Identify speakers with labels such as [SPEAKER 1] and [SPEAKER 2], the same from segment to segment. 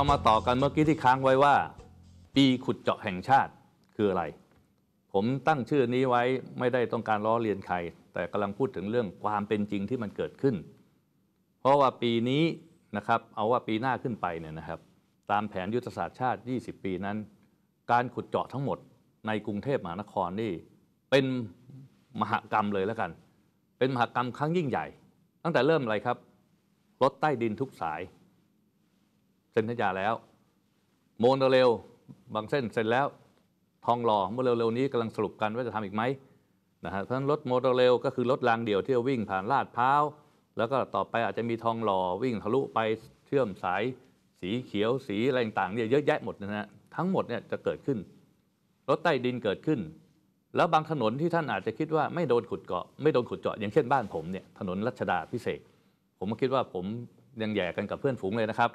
[SPEAKER 1] เรามาต่อกันเมื่อกี้ที่ค้างไว้ว่า ปีขุดเจาะแห่งชาติคืออะไร ผมตั้งชื่อนี้ไว้ไม่ได้ต้องการล้อเลียนใคร แต่กำลังพูดถึงเรื่องความเป็นจริงที่มันเกิดขึ้น เพราะว่าปีนี้นะครับเอาว่าปีหน้าขึ้นไปเนี่ยนะครับ ตามแผนยุทธศาสตร์ชาติ 20 ปีนั้น การขุดเจาะทั้งหมดในกรุงเทพมหานครนี่เป็นมหกรรมเลยแล้วกัน เป็นมหกรรมครั้งยิ่งใหญ่ ตั้งแต่เริ่มอะไรครับรถใต้ดินทุกสาย เซ็นสัญญาแล้ว โมโนเรลบางเส้นเซ็นแล้ว ทองหล่อเมื่อเร็วๆนี้กำลังสรุปกันว่าจะทำอีกไหมนะฮะเพราะฉะนั้นรถโมโนเรลก็คือรถรางเดี่ยวที่จะวิ่งผ่านลาดพร้าว แล้วก็ต่อไปอาจจะมีทองหล่อวิ่งทะลุไปเชื่อมสาย สีเขียวสีอะไรต่างๆเนี่ยเยอะแยะหมดนะฮะทั้งหมดเนี่ยจะเกิดขึ้น รถใต้ดินเกิดขึ้น แล้วบางถนนที่ท่านอาจจะคิดว่าไม่โดนขุดเกาะไม่โดนขุดเจาะอย่างเช่นบ้านผมเนี่ยถนนรัชดาพิเศษ ผมก็คิดว่าผมยังแย่กันกับเพื่อนฝูงเลยนะครับ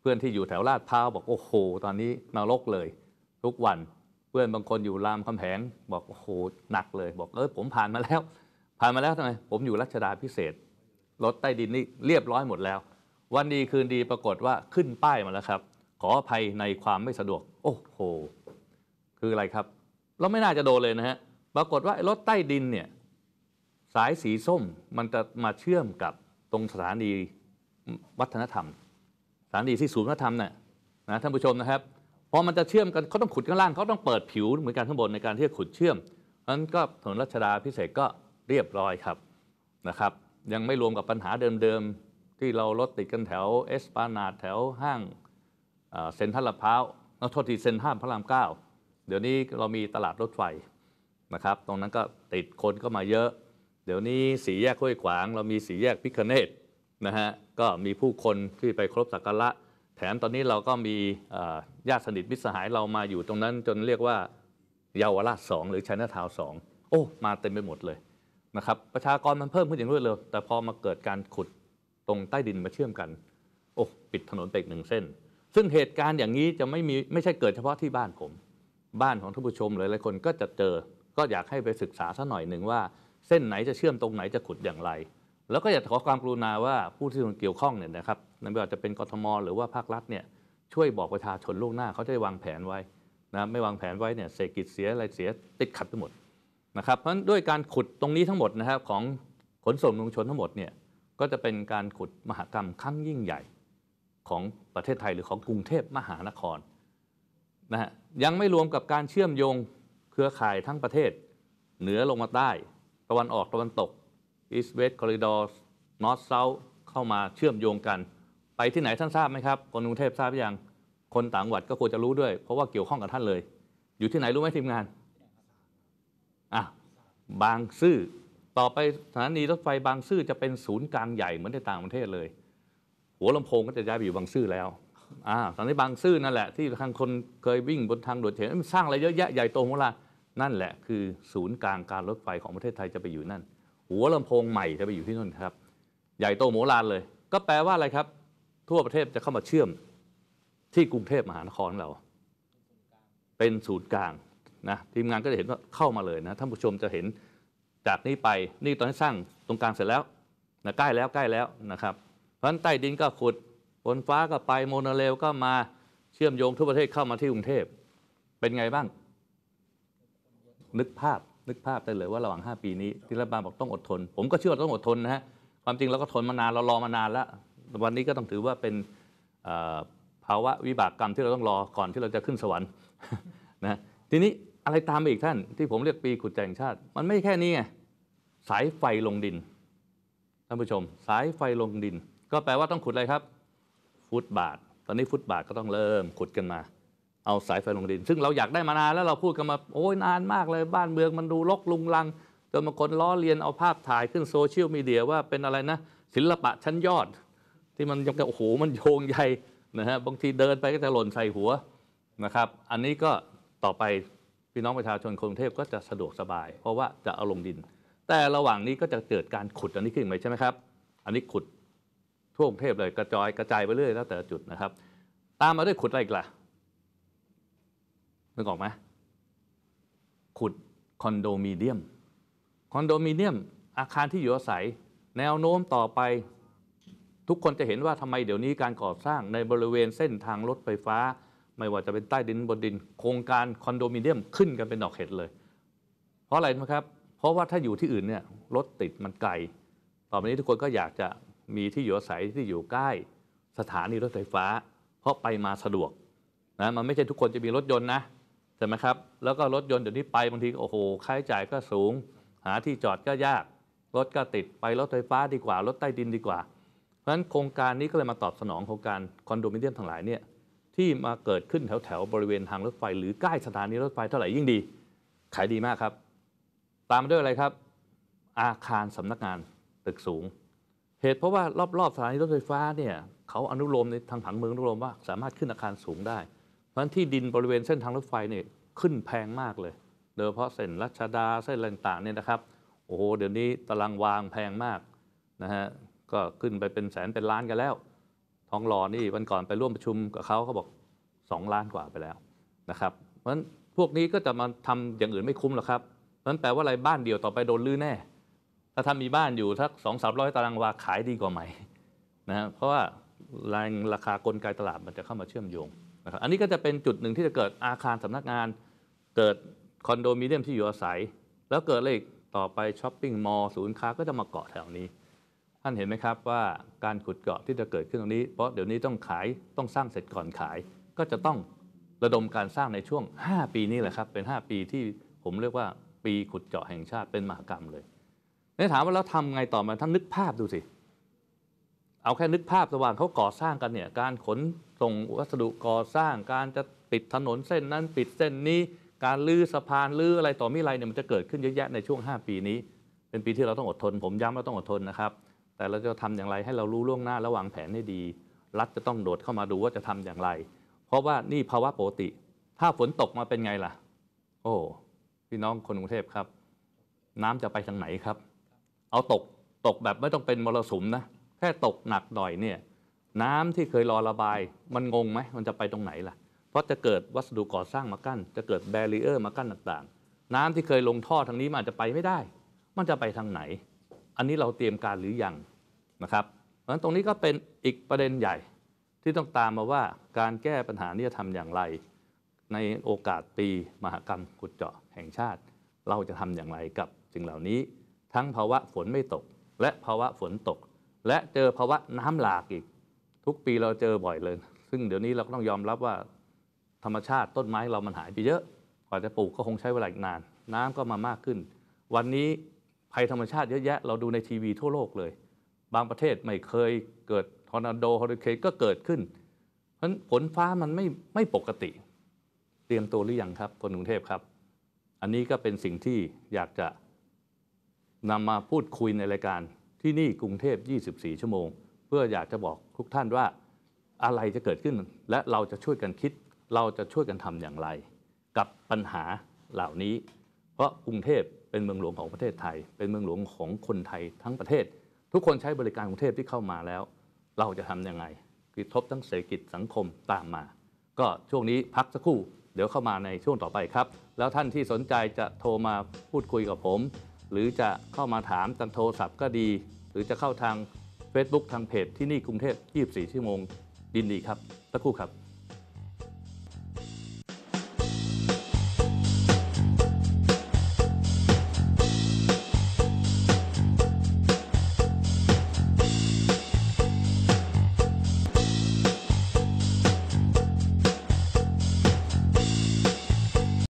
[SPEAKER 1] เพื่อนที่อยู่แถวลาดพร้าวบอกโอ้โห ตอนนี้นรกเลย ทุกวันเพื่อนบางคนอยู่รามคำแหงบอกโอ้โหหนักเลย บอกเออผมผ่านมาแล้ว ผ่านมาแล้วทำไมผมอยู่รัชดาพิเศษรถใต้ดินนี่เรียบร้อยหมดแล้ว วันดีคืนดีปรากฏว่าขึ้นป้ายมาแล้วครับ ขออภัยในความไม่สะดวก โอ้โห คืออะไรครับ เราไม่น่าจะโดนเลยนะฮะปรากฏว่ารถใต้ดินเนี่ยสายสีส้มมันจะมาเชื่อมกับตรงสถานีวัฒนธรรม สถานีที่ศูนย์วัฒนธรรมเนี่ยนะท่านผู้ชมนะครับพอมันจะเชื่อมกันเขาต้องขุดข้างล่างเขาต้องเปิดผิวเหมือนกันข้างบนในการที่จะขุดเชื่อมนั้นก็ถนนรัชดาพิเศษก็เรียบร้อยครับนะครับ ยังไม่รวมกับปัญหาเดิมๆ ที่เรารถติดกันแถวเอสปานาดแถวห้างเซ็นทรัลลาดพร้าวเอาโทษทีเซ็นทรัลพระรามเก้าเดี๋ยวนี้เรามีตลาดรถไฟนะครับ ตรงนั้นก็ติดคนก็มาเยอะ เดี๋ยวนี้สีแยกห้วยขวาง เรามีสีแยกพิคเนต นะฮะก็มีผู้คนที่ไปครบสักการะแถมตอนนี้เราก็มีญาติสนิทมิตรสหายเรามาอยู่ตรงนั้นจนเรียกว่าเยาวราชสองหรือชัยนาทาวสองโอ้มาเต็มไปหมดเลยนะครับประชากรมันเพิ่มขึ้นอย่างรวดเร็ว แต่พอมาเกิดการขุดตรงใต้ดินมาเชื่อมกัน โอ้ปิดถนนไปอีกหนึ่งเส้น ซึ่งเหตุการณ์อย่างนี้จะไม่มีไม่ใช่เกิดเฉพาะที่บ้านผม บ้านของท่านผู้ชมหลายๆคนก็จะเจอก็อยากให้ไปศึกษาสักหน่อยหนึ่งว่า เส้นไหนจะเชื่อมตรงไหนจะขุดอย่างไร แล้วก็อยากขอความกรุณาว่าผู้ที่เกี่ยวข้องเนี่ยนะครับไม่ว่าจะเป็นกทม หรือว่าภาครัฐเนี่ยช่วยบอกประชาชนล่วงหน้าเขาจะได้วางแผนไว้นะไม่วางแผนไว้เนี่ยเศรษฐกิจเสียอะไรเสียติดขัดไปหมดนะครับเพราะฉะนั้นด้วยการขุดตรงนี้ทั้งหมดนะครับของขนส่งมวลชนทั้งหมดเนี่ยก็จะเป็นการขุดมหกรรมครั้งยิ่งใหญ่ของประเทศไทยหรือของกรุงเทพมหานครนะฮะยังไม่รวมกับการเชื่อมโยงเครือข่ายทั้งประเทศ เหนือลงมาใต้ ตะวันออกตะวันตก East West Corridor North South เข้ามาเชื่อมโยงกัน ไปที่ไหนท่านทราบไหมครับคนกรุงเทพทราบหรือยังคนต่างจังหวัดก็ควรจะรู้ด้วย เพราะว่าเกี่ยวข้องกับท่านเลย อยู่ที่ไหนรู้ไหมทีมงานอะบางซื่อต่อไปสถานีรถไฟบางซื่อจะเป็นศูนย์กลางใหญ่เหมือนในต่างประเทศเลย หัวลำโพงก็จะย้ายไปอยู่บางซื่อแล้วอ่าตอนนี้บางซื่อนั่นแหละที่ทางคนเคยวิ่งบนทางด่วนเห็นมันสร้างอะไรเยอะแยะใหญ่โตโมลานั่นแหละคือศูนย์กลางการรถไฟของประเทศไทยจะไปอยู่นั่น หัวลำโพงใหม่จะไปอยู่ที่นั่นครับ ใหญ่โตโมลานเลย ก็แปลว่าอะไรครับ ทั่วประเทศจะเข้ามาเชื่อมที่กรุงเทพมหานครของเรา เป็นศูนย์กลางนะทีมงานก็จะเห็นว่าเข้ามาเลยนะท่านผู้ชมจะเห็นจากนี้ไปนี่ตอนนี้สร้างตรงกลางเสร็จแล้วนะใกล้แล้วใกล้แล้วนะครับ เพราะฉะนั้นใต้ดินก็ขุดบนฟ้าก็ไปโมโนเรลก็มาเชื่อมโยงทั่วประเทศเข้ามาที่กรุงเทพเป็นไงบ้าง นึกภาพ นึกภาพได้เลยว่าระหว่าง 5 ปีนี้ที่รัฐบาลบอกต้องอดทน ผมก็เชื่อว่าต้องอดทนนะฮะความจริงเราก็ทนมานานเรารอมานานแล้ว วันนี้ก็ต้องถือว่าเป็นภาวะวิบากกรรมที่เราต้องรอก่อนที่เราจะขึ้นสวรรค์นะทีนี้อะไรตามมาอีกท่าน ที่ผมเรียกปีขุดแจงชาติ มันไม่แค่นี้ไงสายไฟลงดินท่านผู้ชม สายไฟลงดิน ก็แปลว่าต้องขุดอะไรครับ ฟุตบาท ตอนนี้ฟุตบาทก็ต้องเริ่มขุดกันมา เอาสายไฟลงดิน ซึ่งเราอยากได้มานานแล้วเราพูดกันมาโอ้ยนานมากเลยบ้านเมืองมันดูรกลุงลังจนบางคนล้อเลียนเอาภาพถ่ายขึ้นโซเชียลมีเดียว่าเป็นอะไรนะ ศิลปะชั้นยอด ที่มันยังโอ้โหมันโยงใหญ่นะฮะบางทีเดินไปก็จะหล่นใส่หัวนะครับ อันนี้ก็ต่อไปพี่น้องประชาชนกรุงเทพก็จะสะดวกสบาย เพราะว่าจะเอาลงดิน แต่ระหว่างนี้ก็จะเกิดการขุดอันนี้ขึ้นไหมใช่ไหมครับ อันนี้ขุดทั่วกรุงเทพเลยกระจายกระจายไปเรื่อยแล้วแต่จุดนะครับ ตามมาด้วยขุดอะไรอีกล่ะ นึกออกไหมขุดคอนโดมิเนียม คอนโดมิเนียม อาคารที่อยู่อาศัย แนวโน้มต่อไป ทุกคนจะเห็นว่าทำไมเดี๋ยวนี้การก่อสร้างในบริเวณเส้นทางรถไฟฟ้า ไม่ว่าจะเป็นใต้ดินบนดิน โครงการคอนโดมิเนียมขึ้นกันเป็นดอกเห็ดเลย เพราะอะไรนะครับ เพราะว่าถ้าอยู่ที่อื่นเนี่ยรถติดมันไกล ต่อไปนี้ทุกคนก็อยากจะมีที่อยู่อาศัยที่อยู่ใกล้สถานีรถไฟฟ้า เพราะไปมาสะดวกนะมันไม่ใช่ทุกคนจะมีรถยนต์นะ ช่ไหมครับ แล้วก็รถยนต์เดี๋ยวนี้ไปบางทีโอ้โห ค่าใช้จ่ายก็สูง หาที่จอดก็ยาก รถก็ติดไปรถไฟฟ้าดีกว่า รถใต้ดินดีกว่า เพราะฉะนั้นโครงการนี้ก็เลยมาตอบสนองโครงการคอนโดมิเนียมทั้งหลายเนี่ยที่มาเกิดขึ้นแถวแถวบริเวณทางรถไฟ หรือใกล้สถานีรถไฟเท่าไหร่ยิ่งดี ขายดีมากครับ ตามมาด้วยอะไรครับ อาคารสำนักงานตึกสูง เหตุเพราะว่ารอบๆสถานีรถไฟฟ้าเนี่ยเขาอนุโลมในทางผังเมืองอนุโลมว่าสามารถขึ้นอาคารสูงได้ เพราะฉะนั้นที่ดินบริเวณเส้นทางรถไฟเนี่ยขึ้นแพงมากเลย โดยเฉพาะเส้นรัชดาเส้นอะไรต่างๆเนี่ยนะครับ โอ้โห เดี๋ยวนี้ตารางวางแพงมากนะฮะ ก็ขึ้นไปเป็นแสนเป็นล้านกันแล้ว ทองหล่อนี่วันก่อนไปร่วมประชุมกับเขาเขาบอก 2 ล้านกว่าไปแล้วนะครับ เพราะฉะนั้นพวกนี้ก็จะมาทำอย่างอื่นไม่คุ้มหรอกครับเพราะฉะนั้นแปลว่าอะไรบ้านเดียวต่อไปโดนลื้อแน่ ถ้าทำมีบ้านอยู่สักสองสามร้อยตารางวาขายดีกว่าไหมนะฮะเพราะว่าแรงราคากลไกตลาดมันจะเข้ามาเชื่อมโยง นะครับอันนี้ก็จะเป็นจุดหนึ่งที่จะเกิดอาคารสำนักงาน เกิดคอนโดมิเนียมที่อยู่อาศัย แล้วเกิดอะไรอีกต่อไปช้อปปิ้งมอลล์ศูนย์ค้าก็จะมาเกาะแถวนี้ ท่านเห็นไหมครับว่าการขุดเกาะที่จะเกิดขึ้นตรงนี้ เพราะเดี๋ยวนี้ต้องขายต้องสร้างเสร็จก่อนขาย ก็จะต้องระดมการสร้างในช่วง 5 ปีนี้แหละครับ เป็น 5 ปีที่ผมเรียกว่าปีขุดเจาะแห่งชาติเป็นมหากรรมเลยนี่ถามว่าแล้วทำไงต่อมาท่านนึกภาพดูสิ เอาแค่นึกภาพระหว่างเขาก่อสร้างกันเนี่ยการขนส่งวัสดุก่อสร้าง การจะปิดถนนเส้นนั้นปิดเส้นนี้การลื้อสะพานลื้ออะไรต่อมีอะไรเนี่ยมันจะเกิดขึ้นเยอะแยะในช่วง 5 ปีนี้ เป็นปีที่เราต้องอดทน ผมย้ำว่าต้องอดทนนะครับแต่เราจะทำอย่างไรให้เรารู้ล่วงหน้าและวางแผนให้ดี รัฐจะต้องโดดเข้ามาดูว่าจะทำอย่างไร เพราะว่านี่ภาวะปกติ ถ้าฝนตกมาเป็นไงล่ะ โอ้พี่น้องคนกรุงเทพครับ น้ำจะไปทางไหนครับ เอาตกตกแบบไม่ต้องเป็นมรสุมนะ แค่ตกหนักหน่อยเนี่ยน้ำที่เคยรอระบาย มันงงไหมมันจะไปตรงไหนล่ะ เพราะจะเกิดวัสดุก่อสร้างมากั้น จะเกิดแบรีเออร์มากั้นต่างๆ น้ำที่เคยลงท่อทางนี้มันอาจจะไปไม่ได้ มันจะไปทางไหน อันนี้เราเตรียมการหรือยังนะครับเพราะฉะนั้นตรงนี้ก็เป็นอีกประเด็นใหญ่ที่ต้องตามมาว่าการแก้ปัญหานี้จะทำอย่างไร ในโอกาสปีมหากรรมขุดเจาะแห่งชาติ เราจะทำอย่างไรกับสิ่งเหล่านี้ ทั้งภาวะฝนไม่ตก และภาวะฝนตก และเจอภาวะน้ำหลากอีก ทุกปีเราเจอบ่อยเลย ซึ่งเดี๋ยวนี้เราก็ต้องยอมรับว่าธรรมชาติต้นไม้เรามันหายไปเยอะกว่าจะปลูกก็คงใช้เวลาอีกนาน น้ำก็มามากขึ้น วันนี้ภัยธรรมชาติเยอะแยะ เราดูในทีวีทั่วโลกเลย บางประเทศไม่เคยเกิดทอร์นาโดฮอริเคนก็เกิดขึ้น เพราะฉะนั้นฝนฟ้ามันไม่ไม่ปกติ เตรียมตัวหรือยังครับคนกรุงเทพครับ อันนี้ก็เป็นสิ่งที่อยากจะนำมาพูดคุยในรายการ ที่นี่กรุงเทพ 24 ชั่วโมง เพื่ออยากจะบอกทุกท่านว่าอะไรจะเกิดขึ้น และเราจะช่วยกันคิด เราจะช่วยกันทำอย่างไร กับปัญหาเหล่านี้ เพราะกรุงเทพเป็นเมืองหลวงของประเทศไทย เป็นเมืองหลวงของคนไทยทั้งประเทศ ทุกคนใช้บริการกรุงเทพที่เข้ามาแล้ว เราจะทำยังไงกระทบทั้งเศรษฐกิจสังคมตามมา ก็ช่วงนี้พักสักครู่ เดี๋ยวเข้ามาในช่วงต่อไปครับ แล้วท่านที่สนใจจะโทรมาพูดคุยกับผม หรือจะเข้ามาถามทางโทรศัพท์ก็ดี หรือจะเข้าทาง Facebook ทางเพจที่นี่กรุงเทพ 24 ชั่วโมงดินดีครับสักครู่ครับ